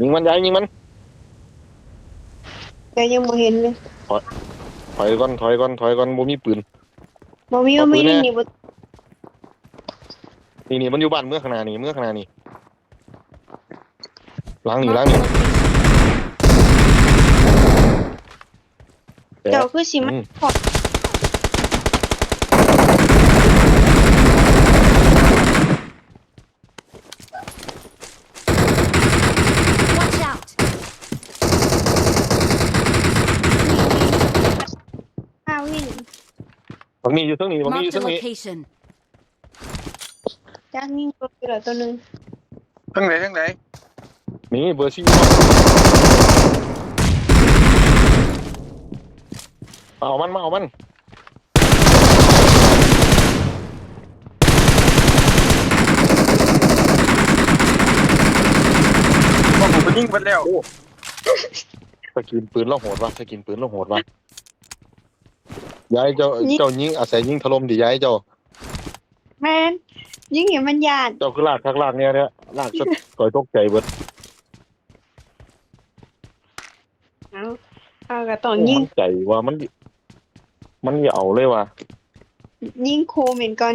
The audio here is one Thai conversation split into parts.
ยิงมันย้ายยิงมัน แต่ยังบ่เห็นเลยถอยก่อนถอยก่อนถอยก่อนบ่มีปืน บ่มีเอาบ่ปืมีนแน่นี่บ่นี่นี่มันอยู่บ้านเมื่อขางหนาดนี่เมื่อขางหนาดนี่หล้างนี่หล้างนี่แตกเจ้าคือสิมาอืมขอบ Watch out! ข้าววิ่ง บางนี้อยู่เทั้งนี้บางนี้อยู่ Marked a เทั้งนี้ location. จ้างยิงตัวเดียวตัวหนึงทั้งไหนทั้งไหนนี่เบอร์ซี่มาเอามันมาเอามันว่าผมไปยิงไปแล้ว สกินปืนแล้วโหดวะสกินปืนแล้วโหดวะ ย้ายเจ้าเจ้ายิงอาศัยยิงถล่มดิย้ายเจ้า แม่นยิงเห็นมันยานเจ้าคือลากทักลากเนี่ยเนี่ยลากจนก่อยตกใจเบิดเอาเอาก็ต้องยิงมันใจว่ามัน มันอย่าเอาเลยว่ะยิงโคเหมือนกัน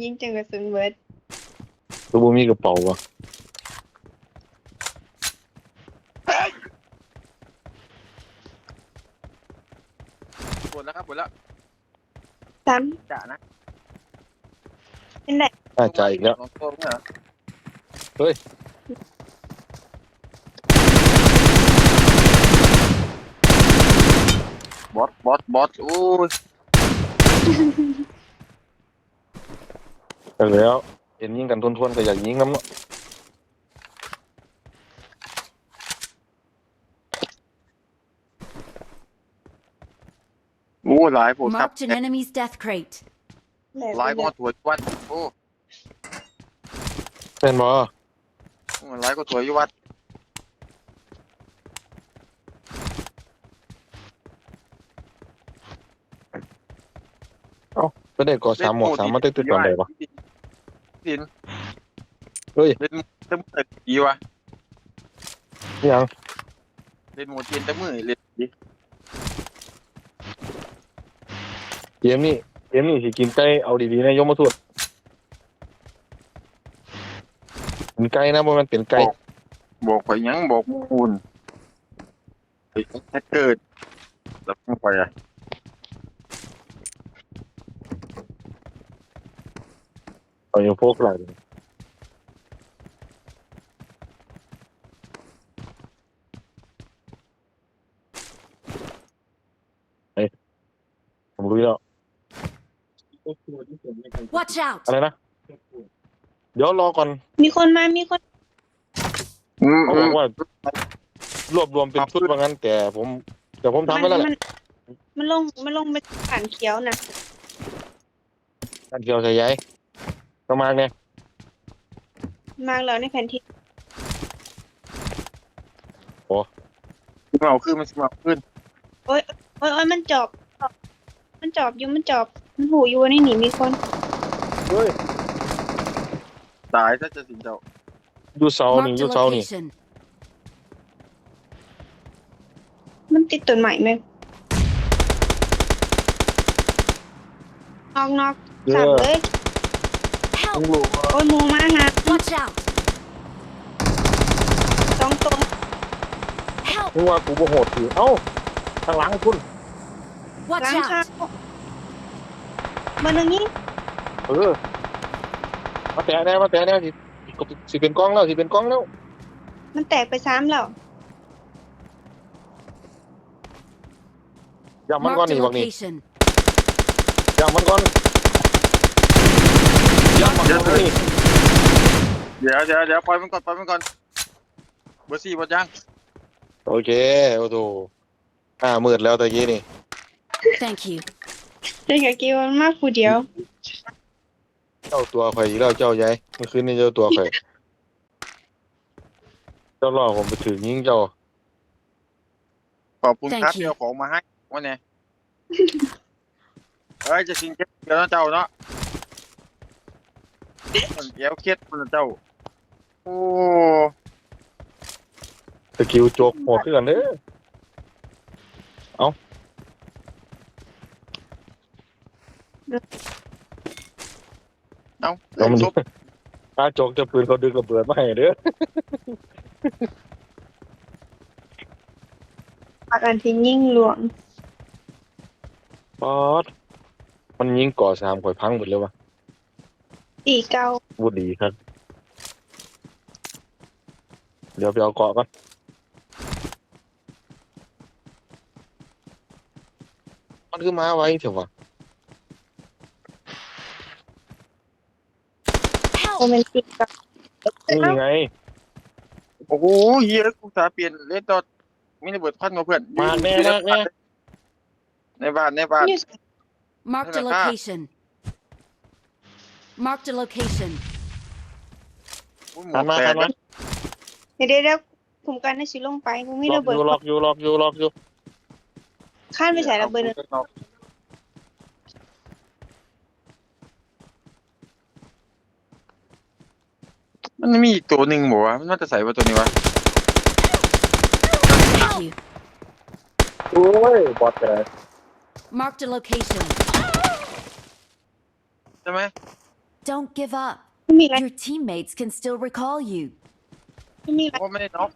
ยิงจังกระสุนเบิดตัวบ่มีกระเป๋าว่ะ ปวดแล้วครับปวดแล้วซ้จ่านะำเป็นไรน่าใจอีกแล้วลองตัวเนี่ยเหรอเฮ้ย บอสบอสบอสโอ้ยแต่แล้วเห็นยิงกันทวนๆก็อยากยิงน้ำเนาะ อ้หลายปวดครับ Marked an enemy's death crate. หลายกว่าถั่ววัดโอ้เป็นบ่หลายกว่าถั่วอยู่วัดก็ได้ก่อสามหมวกสามมาตึ๊ดๆก่อนได้ปะดินเฮ้ยเล่นเต็มมือดีวะยังเล่นหมดเย็นเต็มมือเล่นดี เกมนี้เกมนี้สิกินไก่เอาดีๆนะยกมาสุดกินไก่นะบ่แมันเป็นไก่บอกไปยังบอกคุณไอ้แค่เกิดแล้วต้องไปอะเอาอยู่พวกหลังเฮ้ยผมรู้แล้ว Watch out! อะไรนะ เดี๋ยวรอก่อนมีคนมา มีคน อืมเขาอืบอมกว่ารวบรวมเป็นชุดว่างั้นแต่ผมแต่ผมทำไปแล้วแหละมันมันลง มันลงไปผ่านเขียวนะการเที่ยวใส่ย้ายประมาณเนี่ยมาแล้วในแผนที่เอาขึ้นมันเอาขึ้นโอ้ยโอ้ยมันจอบ มันจอบอยู่ มันจอบ มันหูอยู่ว่าในี่หนีมีคน เฮ้ยตายถ้าจะสินเจ้าอยู่เสานี่ Marked อยู่ a เสานี่ location. มันติดต้นใหม่ไหมนอกนอกเอสับอเลย Help! โอ้ยหมูมาหา Watch out! สองตัว Help! นึกว่ากูบ่โหดถือเอ้าทางหลังคุณ Watch ล้างข้าว out! มาหนึ่งนี้ เออ มาแตะแน่มาแตะแน่สิสิเป็นกล้องแล้วสิเป็นกล้องแล้ว มันแตกไปซ้ำแล้วอย่ามันก่อน Marked a นี่บักนี่ location. อย่ามันก่อนอย่ามันก่อนนี่เดี๋ยวเดี๋ยวเดี๋ยวปล่อยมันก่อนปล่อยมันก่อนเบอร์สี่หมดยังโอเคโอ้โหห้ามืดแล้วตะกี้นี่ Thank you. เด็กกับกิวมันมากผู้เดียว เจ้าตัวข่อยอีกแล้วเจ้าใหญ่เมื่อคืนนี้เจ้าตัวข่อยเจ้ารอผมไปถึงยิงเจ้าขอบคุณครับ Thank you ที่เอาของมาให้วันนี้ เอ้ยจะกินแค่เดียวนะเจ้าเนาะมันเอวเครียดมันเจ้า โอ้สกิลโจกหัวขึ้นกันเด้อ เอ้าแล้วมันซุปถ้าโจกจะปืนเขาดึงระเบิดมาให้เด้อปากอันที่ยิ่งหลวงป๊อดมันยิงก่อสามข่อยพังหมดเลยวะตีเก้าบูดีครับ เดี๋ยวไปเอาเกาะก่อนมันคือมาไว้เถอะวะ โอเมนตีเก้านี่ไง โอ้โหเฮียกูสาเปลี่ยนเลนดอทมีระเบิดควันมาเพื่อนมากแน่มากแน่ ในบ้านในบ้านนี่ Marked a Ah. location. Marked a location. อุ้ยหทันมาแตทักนมาเดี๋ยวเดี๋ยวเดี๋ยวผมกันให้สิลงไปผมมีล็อระกอเบิดยู่ล็อกอยู่ล็อกอยู่ล็อกอยู่ข้านไปใส่ระเบิดเลย มันมีอีกตัวหนึ่งบอกว่ามันน่าจะใส่ว่าตัวนี้วะ Thank you. โอ้ยบอดแต่ Marked a location. ใช่ไหม Don't give up. ไม่มีอะไร Your teammates can still recall you. ไม่มีอะไรว่าไม่ได้น็อก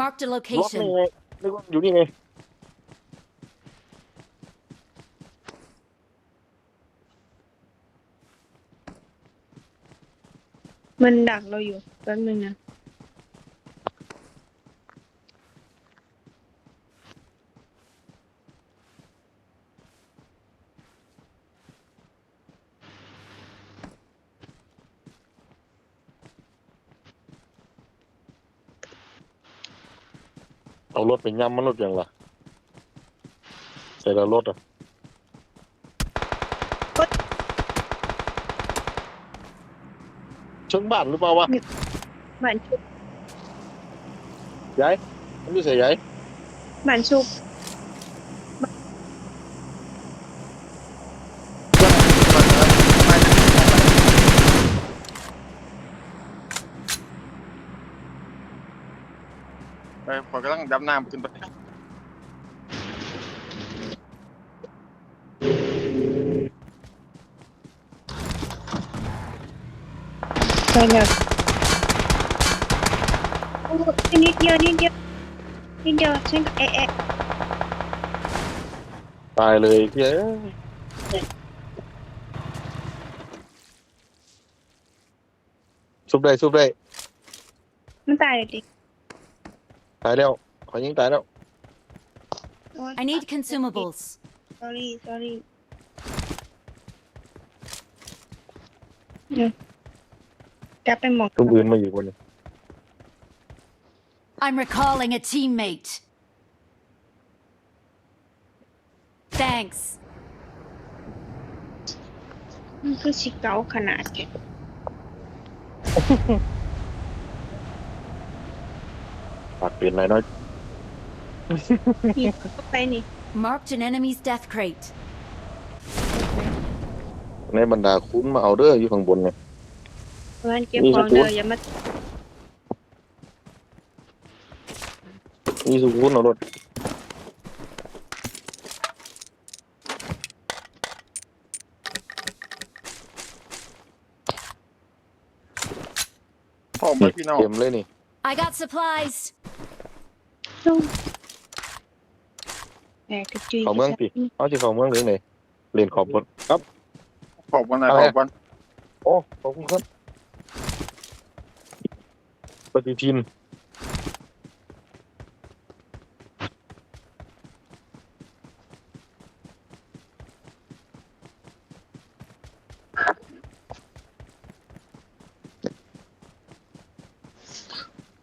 Marked a ล็อกนี่ location. ไงนึกว่าอยู่นี่ไง มันดักเราอยู่แป๊บนึงนะ เอารถไปย่ำมันรถยังล่ะใส่ล้วรถอะ เชิงบ้านหรือเปล่าวะบ้านชุบย Đây nè. Ninja, ninja. Ninja, xanh. Ê, ê. Tài lười thế. Xúc đây, xúc đây. Nó tài đi. Tài đâu? Có những tài đâu. I need consumables. Sorry, sorry. Yeah. ดี๋ยวกลับไปหมองซุบอื่นมาอยู่บนนี้ I'm recalling a teammate. Thanks. มันคือสิเกาขนาดแกปากเปลี่ยนอะไรน้อยนี่เข้าไปนี่ Marked an enemy's death crate. ในบรรดาคุ้นมาเอาเด้ออยู่ข้างบนเนี่ยเพื่อนเก็บของเด้ออย่ามานี่สุคุ้นเอารถพ่อไปพี่น้องเต็มเลยนี่ I got supplies. ลงแหมกระจุยเขาเมืองสิเอาที่เขาเมืองหรือไหนเรียนขอบบนครับขอบวันไหนอะไรขอะอบวันโอ้ขอบคุณครับป ฏิทิน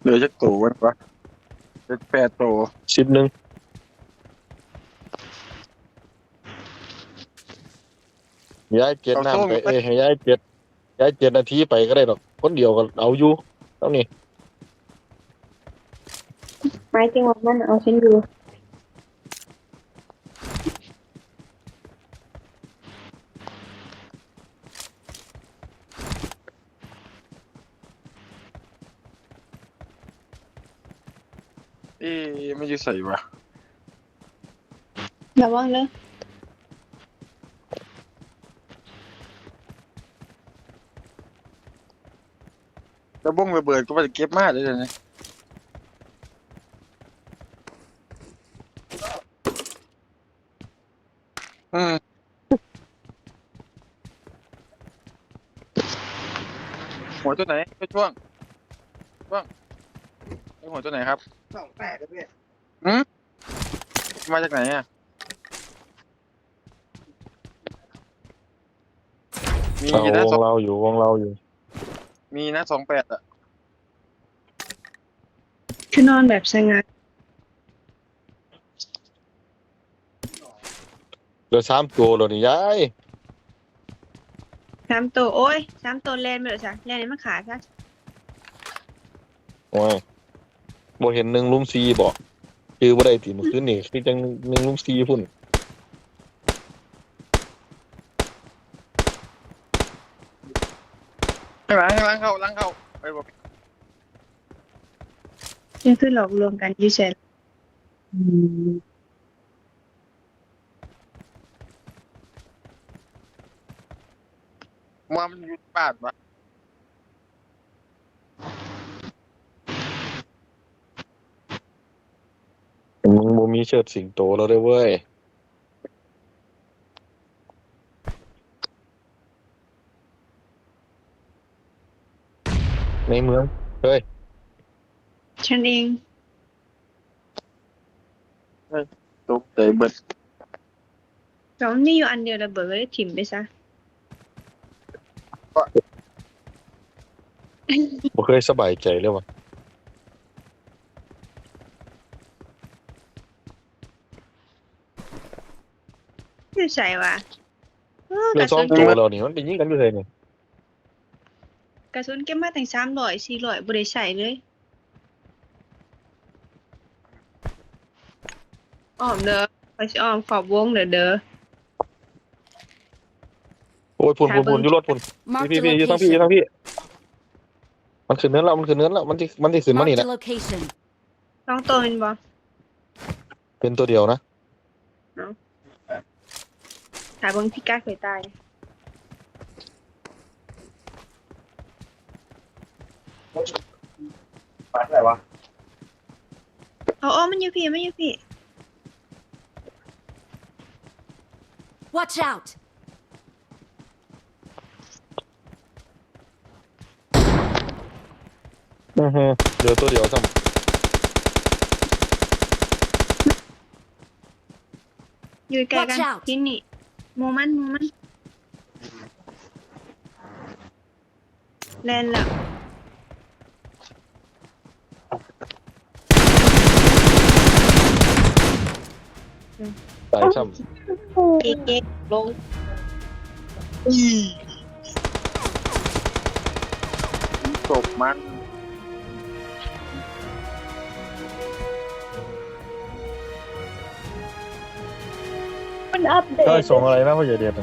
เหลือจักตัววะวะเหลือแปดตัวสิบหนึ่งย้ายเจ็ดน้ำไปเอ้ยให้ย้ายเจ็ดย้ายเจ็ดนาทีไปก็ได้หรอก คนเดียวก็เอาอยู่เท่านี้ ไม้จริงวันนั้นเอาฉันอยู่เอ๊ะไม่อยู่ใส่วะระวังเลยแล้วบ้งระเบิดก็ไปเก็บมากเลยนะ ช่วงช่วงไอ้หัวตัวไหนครับสองแปดเลยพี่มาจากไหนอะมีเอานะวสองงเราอยู่วงเราอยู่ มีนะสองแปดอะคือนอนแบบสงัดเหลือสามตัวแล้วนี่ยายสามตัวโอ้ยสามตัวแลนไปเลยจ้ะแลนในมะขาซะ โอ้ยบ่เห็นหนึ่งลุมซีบ่คือบ่ได้ติเมื่อคืนนี่คือจังหนึ่งลุมซีพุ่นข้างหลังข้างหลังเข้าหลังเข้าไปบอกนี่คือหลอกลวงกันอยูเซนมามันอยู่บ้านวะ มึงบ่มีเชิดสิงโตแล้วเด้อเว้ย ในเมือง เฮ้ย ฉันเองตกใจเบิดสองนี่อยู่อันเดียวระเบิดก็ได้ถิ่มไปซะ บ่เคยสบายใจเลยว่ะ อยู่ใส่วะเออเหลืกอระสอสุงนตัวแล้วนี่มันไปยิงกันอยู่ไสนี่กระสุนเก็บมาตั้งสามร้อยสี่ร้อยบริใส่เลยอ้อมเด้อไปสิอ้อมขอบวงเด้อเด้อ โอ้ยพุ่นพุ่นพุ่นอยู่รถพุ่น Marked พี่ a พี่อยู่ทางพี่อยู่ location. ทางพี่ มันขึ้นเนื้อแล้วมันขึ้นเนื้อแล้วมันที่มันที่ขึ้นมานี่ Marked แห a ละ location. ลองตัวเป็นบ่เป็นตัวเดียวนะหา เบิ่งพี่ก้าเคยตายปาดอะไรวะเอาอ้อมันอยู่พี่มันอยู่พี่ Watch out! อือฮึเหลือตัวเดียวซ้อยู่ใกล้กัน Watch out ที่นี่ หมูมันหมูมันแลนแล้วำตายซ้เอกเอกลงศพมันมัน อัปเดำได้ต